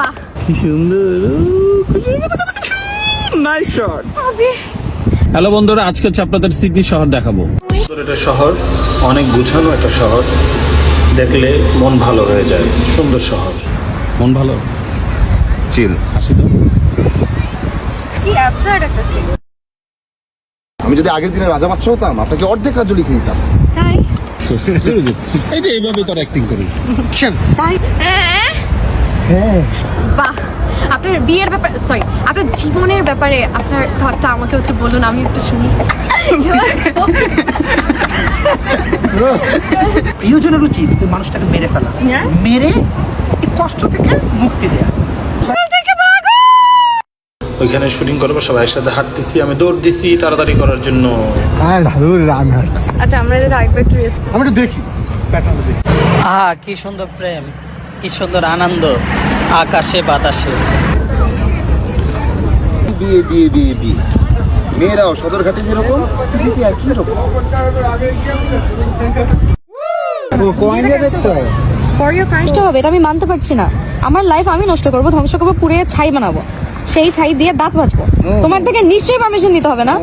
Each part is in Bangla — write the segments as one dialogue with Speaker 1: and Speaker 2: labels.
Speaker 1: বাহ।
Speaker 2: কি সুন্দর। নাইস শট হ্যালো বন্ধুরা আজকে হচ্ছে আপনাদের সিডনি শহর দেখাবো। এটা শহর অনেক গুছানো একটা শহর। দেখলে মন ভালো হয়ে যায়। সুন্দর শহর। মন ভালো?
Speaker 3: চিল
Speaker 2: হাসি তো?
Speaker 1: কি অ্যাবসার্ড একটা সিন
Speaker 3: আমি যদি আগের দিনে রাজা বাচ্চা হতাম আপনাকে অর্ধেক রাজ্য লিখে দিতাম
Speaker 1: তাই?
Speaker 2: এই যে এইভাবে তোর অ্যাক্টিং করি।
Speaker 1: তাই? হ্যাঁ। বাহ আপনার বিয়ের ব্যাপারে সরি আপনার জীবনের ব্যাপারে আপনার থটটা আমাকে একটু বলুন আমি একটু শুনি।
Speaker 4: প্রিয়জনের উচিত ওই মানুষটাকে মেরে ফেলা।
Speaker 1: হ্যাঁ?
Speaker 4: মেরে এই কষ্ট থেকে মুক্তি দেয়া।
Speaker 2: ওইখানে শুটিং করব সবাই একসাথে হাঁটতেছি আমি দৌড় দিছি তাড়াতাড়ি করার জন্য।
Speaker 3: আমি
Speaker 1: আচ্ছা আমরা আরেকবার একটু
Speaker 3: প্যাটার্নটা দেখি।
Speaker 5: আহা কি সুন্দর প্রেম কি সুন্দর আনন্দ। আকাশে বাতাসে।
Speaker 3: বিয়ে বিয়ে বিয়ে বিয়ে। মেয়েরাও সদরঘাটে যেরকম সিলিপি একই রকম।
Speaker 6: নষ্ট হবে। এটা আমি মানতে পারছি না। আমার লাইফ আমি নষ্ট করব ধ্বংস করব পুড়ে ছাই বানাবো। সেই ছাই দিয়ে দাঁত বাজবো তোমার থেকে নিশ্চয়ই পারমিশন নিতে হবে না?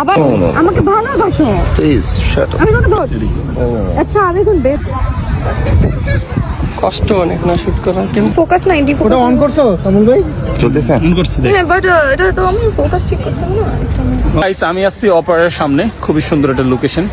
Speaker 6: আবার আমাকে ভালোবাসো।
Speaker 3: প্লিজ শাট
Speaker 6: আমি আচ্ছা আমি এখন বের
Speaker 5: কষ্ট অনেক না শুট করা কিন্তু
Speaker 1: ফোকাস নাইনটি ফোকাস
Speaker 3: অন করছ তামুল ভাই? চলতেছে?
Speaker 2: অন করছি দেখ।
Speaker 1: হ্যাঁ বাট এটা তো আমি ফোকাস ঠিক করতে না।
Speaker 2: গাইস আমি আসছি অপারের সামনে। খুবই সুন্দর একটা লোকেশন